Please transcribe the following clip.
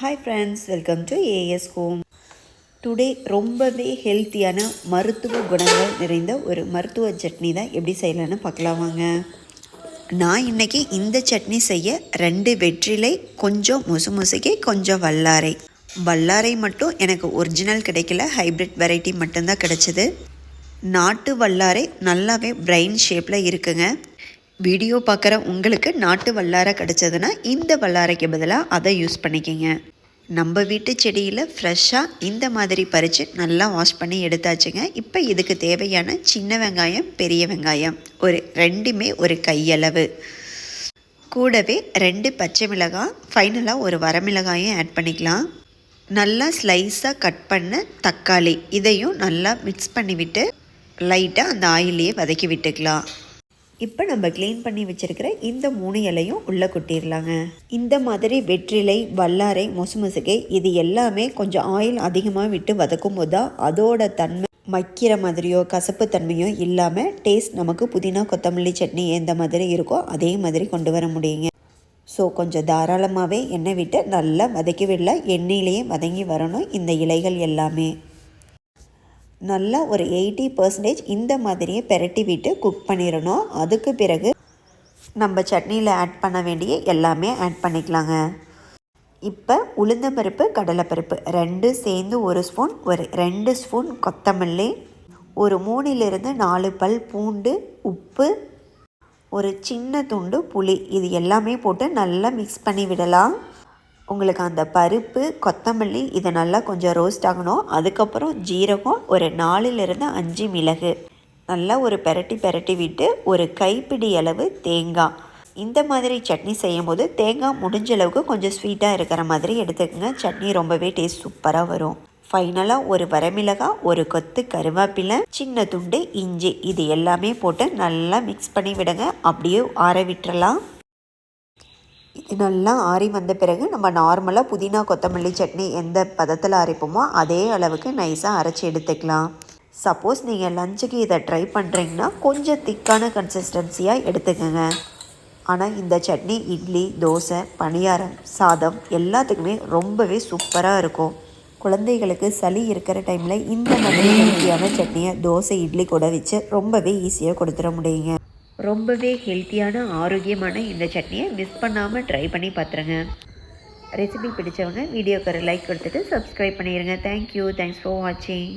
Hi friends welcome to A S home ரொம்பவே ஹெல்த்தியான மருத்துவ குணங்கள் நிறைந்த ஒரு மருத்துவ சட்னி தான் எப்படி செய்யலான்னு பார்க்கலாம் வாங்க. நான் இன்றைக்கி இந்த சட்னி செய்ய ரெண்டு வெற்றிலை கொஞ்சம் முசு முசுக்கி கொஞ்சம் வல்லாரை. வல்லாரை மட்டும் எனக்கு ஒரிஜினல் கிடைக்கல ஹைப்ரிட் வெரைட்டி மட்டும்தான் கிடச்சிது. நாட்டு வல்லாரை நல்லாவே பிரைன் ஷேப்பில் இருக்குங்க. வீடியோ பார்க்குற உங்களுக்கு நாட்டு வல்லாரை கிடச்சதுன்னா இந்த வல்லாரைக்கு பதிலாக அதை யூஸ் பண்ணிக்கோங்க. நம்ம வீட்டு செடியில் ஃப்ரெஷ்ஷாக இந்த மாதிரி பறித்து நல்லா வாஷ் பண்ணி எடுத்தாச்சுங்க. இப்போ இதுக்கு தேவையான சின்ன வெங்காயம் பெரிய வெங்காயம். ஒரு ரெண்டுமே ஒரு கையளவு. கூடவே ரெண்டு பச்சை மிளகாய் ஃபைனலாக ஒரு வரமிளகாயும் ஆட் பண்ணிக்கலாம். நல்லா ஸ்லைஸாக கட் பண்ண தக்காளி இதையும் நல்லா மிக்ஸ் பண்ணிவிட்டு லைட்டாக அந்த ஆயிலையே வதக்கி விட்டுக்கலாம். இப்போ நம்ம க்ளீன் பண்ணி வச்சுருக்கிற இந்த மூணு இலையும் உள்ளே கொட்டிடலாங்க இந்த மாதிரி வெற்றிலை வல்லாரை மொசு மொசுகை இது எல்லாமே கொஞ்சம் ஆயில் அதிகமாக விட்டு வதக்கும் போது தான் அதோட தன்மை மக்கிற மாதிரியோ கசப்பு தன்மையோ இல்லாமல் டேஸ்ட் நமக்கு புதினா கொத்தமல்லி சட்னி எந்த மாதிரி இருக்கோ அதே மாதிரி கொண்டு வர முடியுங்க. ஸோ கொஞ்சம் தாராளமாகவே எண்ணெய் விட்டு நல்லா வதக்கி விடல எண்ணெயிலேயே வதங்கி வரணும் இந்த இலைகள் எல்லாமே. நல்லா ஒரு எயிட்டி பர்சன்டேஜ் இந்த மாதிரியே பெரட்டி விட்டு குக் பண்ணிடணும். அதுக்கு பிறகு நம்ம சட்னியில் ஆட் பண்ண வேண்டிய எல்லாமே ஆட் பண்ணிக்கலாங்க. இப்போ உளுந்தம்பருப்பு கடலைப்பருப்பு ரெண்டு சேர்ந்து ஒரு ஸ்பூன் ஒரு ரெண்டு ஸ்பூன் கொத்தமல்லி ஒரு மூணிலிருந்து நாலு பல் பூண்டு உப்பு ஒரு சின்ன துண்டு புளி. இது எல்லாமே போட்டு நல்லா மிக்ஸ் பண்ணி விடலாம். உங்களுக்கு அந்த பருப்பு கொத்தமல்லி இதை நல்லா கொஞ்சம் ரோஸ்ட் ஆகணும். அதுக்கப்புறம் ஜீரகம் ஒரு நாலுலேருந்து அஞ்சு மிளகு. நல்லா ஒரு பெரட்டி பெரட்டி விட்டு ஒரு கைப்பிடி அளவு தேங்காய். இந்த மாதிரி சட்னி செய்யும் போது தேங்காய் முடிஞ்ச அளவுக்கு கொஞ்சம் ஸ்வீட்டாக இருக்கிற மாதிரி எடுத்துக்கோங்க. சட்னி ரொம்பவே டேஸ்ட் சூப்பராக வரும். ஃபைனலாக ஒரு வரமிளகாய் ஒரு கொத்து கருவேப்பிலை சின்ன துண்டு இஞ்சி இது எல்லாமே போட்டு நல்லா மிக்ஸ் பண்ணி விடுங்க. அப்படியே ஆற விட்டுறலாம். இது நல்லா ஆறி வந்த பிறகு நம்ம நார்மலாக புதினா கொத்தமல்லி சட்னி எந்த பதத்தில் அரைப்போமோ அதே அளவுக்கு நைஸாக அரைச்சி எடுத்துக்கலாம். சப்போஸ் நீங்கள் லஞ்சுக்கு இதை ட்ரை பண்ணுறீங்கன்னா கொஞ்சம் திக்கான கன்சிஸ்டன்சியாக எடுத்துக்கோங்க. ஆனால் இந்த சட்னி இட்லி தோசை பணியாரம் சாதம் எல்லாத்துக்குமே ரொம்பவே சூப்பராக இருக்கும். குழந்தைகளுக்கு சளி இருக்கிற டைமில் இந்த மாதிரி ஹெல்த்தியான சட்னியை தோசை இட்லி கூட வச்சு ரொம்பவே ஈஸியாக கொடுத்துட முடியுங்க. ரொம்பவே ஹெல்த்தியான ஆரோக்கியமான இந்த சட்னியை மிஸ் பண்ணாமல் ட்ரை பண்ணி பார்த்துருங்க ரெசிபி பிடிச்சவங்க வீடியோக்கு ஒரு லைக் கொடுத்துட்டு சப்ஸ்கிரைப் பண்ணிடுங்க தேங்க்யூ தேங்க்ஸ் ஃபார் வாட்சிங்